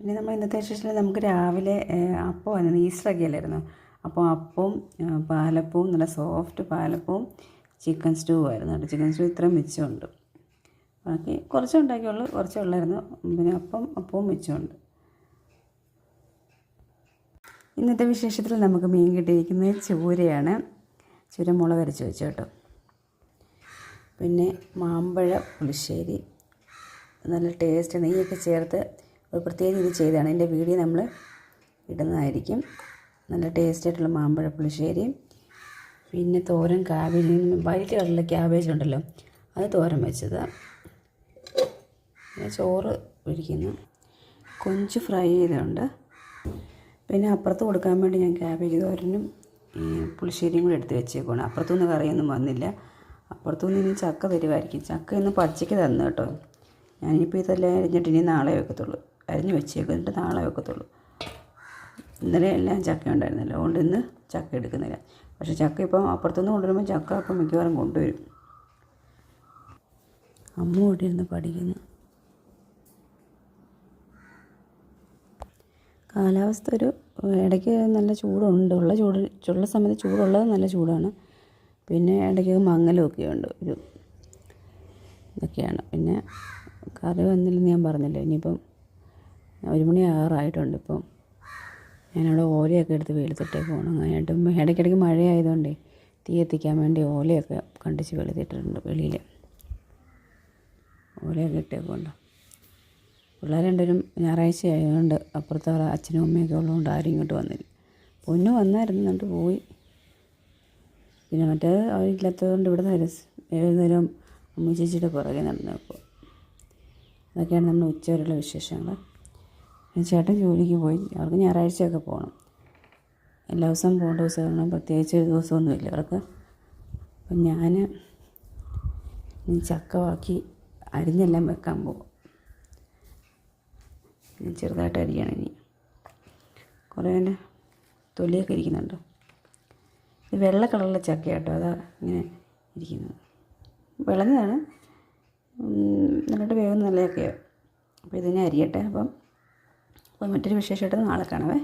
പിന്നെ നമ്മൾ ഇന്നത്തെ വിശേഷത്തിൽ നമുക്ക് രാവിലെ അപ്പമായിരുന്നു ഈസ്റ്ററൊക്കെ അല്ലായിരുന്നു. അപ്പോൾ അപ്പവും പാലപ്പവും നല്ല സോഫ്റ്റ് പാലപ്പവും ചിക്കൻ സ്റ്റൂ ആയിരുന്നു ചിക്കൻ സ്റ്റൂ ഇത്രയും മിച്ചമുണ്ട്. ബാക്കി കുറച്ച് ഉണ്ടാക്കിയുള്ളൂ. കുറച്ചേ ഉള്ളായിരുന്നു. പിന്നെ അപ്പം അപ്പവും മിച്ചമുണ്ട്. ഇന്നത്തെ വിശേഷത്തിൽ നമുക്ക് മീൻ കിട്ടിയിരിക്കുന്നത് ചൂരയാണ്. ചൂര മുളക് അരച്ച് വെച്ചു കേട്ടോ. പിന്നെ മാമ്പഴ പുളിശ്ശേരി. നല്ല ടേസ്റ്റ് നെയ്യൊക്കെ ചേർത്ത് ഒരു പ്രത്യേക രീതി ചെയ്താണ്. എന്റെ വീഡിയോ നമ്മൾ ഇടുന്നതായിരിക്കും. നല്ല ടേസ്റ്റ് ആയിട്ടുള്ള മാമ്പഴ പുളിശ്ശേരിയും പിന്നെ തോരൻ കാബേജ് വൈറ്റ് കളറിലെ ക്യാബേജ് ഉണ്ടല്ലോ അത് തോരൻ വെച്ചത്. പിന്നെ ചോറ് ഒഴിക്കുന്നു കൊഞ്ച് ഫ്രൈ ചെയ്തുണ്ട് പിന്നെ അപ്പുറത്ത് കൊടുക്കാൻ വേണ്ടി ഞാൻ ക്യാബേജ് തോരനും ഈ പുളിശ്ശേരിയും കൂടെ എടുത്ത് വെച്ചേക്കുവാണ്. അപ്പുറത്തുനിന്ന് കറിയൊന്നും വന്നില്ല. അപ്പുറത്തുനിന്ന് ഇനി ചക്ക തരുമായിരിക്കും ചക്ക ഇന്ന് പച്ചയ്ക്ക് തന്നു കേട്ടോ. ഞാനിപ്പോൾ ഇതെല്ലാം അരിഞ്ഞിട്ട് ഇനി നാളെ വെക്കത്തുള്ളൂ. അരിഞ്ഞ് വെച്ചേക്കും എന്നിട്ട് നാളെ വെക്കത്തുള്ളൂ. ഇന്നലെ എല്ലാം ചക്ക ഉണ്ടായിരുന്നല്ലോ അതുകൊണ്ട് ഇന്ന് ചക്ക എടുക്കുന്നില്ല. പക്ഷേ ചക്ക ഇപ്പം അപ്പുറത്തുനിന്ന് കൊണ്ടുവരുമ്പോൾ ചക്ക അപ്പം മിക്കവാറും കൊണ്ടുവരും. അമ്മ ഇവിടെ ഇരുന്ന് പഠിക്കുന്നു. കാലാവസ്ഥ ഒരു ഇടയ്ക്ക് നല്ല ചൂടുണ്ട് ഉള്ള ചൂട് ചുള്ള സമയത്ത് ചൂടുള്ളത് നല്ല ചൂടാണ്. പിന്നെ ഇടയ്ക്ക് മങ്ങലൊക്കെ ഉണ്ട് ഒരു ഇതൊക്കെയാണ്. പിന്നെ കറി വന്നില്ലെന്ന് ഞാൻ പറഞ്ഞില്ലേ ഇനിയിപ്പം ഒരു മണി ആറായിട്ടുണ്ട് ഇപ്പം. ഞാനവിടെ ഓലയൊക്കെ എടുത്ത് വെയിലത്തിട്ടേക്ക് ഉണങ്ങാനായിട്ട് ഇടയ്ക്കിടയ്ക്ക് മഴയായതുകൊണ്ടേ തീ എത്തിക്കാൻ വേണ്ടി ഓലയൊക്കെ കണ്ടിച്ച് വെളുത്തിട്ടിട്ടുണ്ട് വെളിയിൽ ഓലയൊക്കെ ഇട്ടേക്കുണ്ട് പിള്ളേർ രണ്ടുപേരും ഞായറാഴ്ച ആയതുകൊണ്ട് അപ്പുറത്തെ അച്ഛനും അമ്മയൊക്കെ ഉള്ളതുകൊണ്ട് ആരും ഇങ്ങോട്ട് വന്നില്ല. പൊന്നു വന്നായിരുന്നു എന്നിട്ട് പോയി. പിന്നെ മറ്റേ അവരില്ലാത്തതുകൊണ്ട് ഇവിടെ നിന്ന് ഏഴ് നേരം അമ്മ ചേച്ചിയുടെ പുറകെ നടന്നപ്പോൾ. അതൊക്കെയാണ് നമ്മുടെ ഉച്ചവരെയുള്ള വിശേഷങ്ങൾ. ചേട്ടൻ ജോലിക്ക് പോയി. അവർക്ക് ഞായറാഴ്ചയൊക്കെ പോകണം എല്ലാ ദിവസവും പോകേണ്ട ദിവസമാണ് പ്രത്യേകിച്ച് ദിവസമൊന്നുമില്ല. അവർക്ക് അപ്പം ഞാൻ ഈ ചക്ക ബാക്കി അരിഞ്ഞെല്ലാം വെക്കാൻ പോകും ചെറുതായിട്ട് അരിയണം ഇനി. കുറേ തന്നെ തൊലിയൊക്കെ ഇരിക്കുന്നുണ്ട്? ഇത് വെള്ള കളറിലെ ചക്ക കേട്ടോ അതാ ഇങ്ങനെ ഇരിക്കുന്നത്. വിളഞ്ഞതാണ് നല്ലോട്ട് വേവ് നല്ലതൊക്കെയാണ് അപ്പോൾ ഇതിനെ അരിയട്ടെ. അപ്പം അപ്പോൾ മറ്റൊരു വിശേഷമായിട്ട് നാളെ കാണാവേ.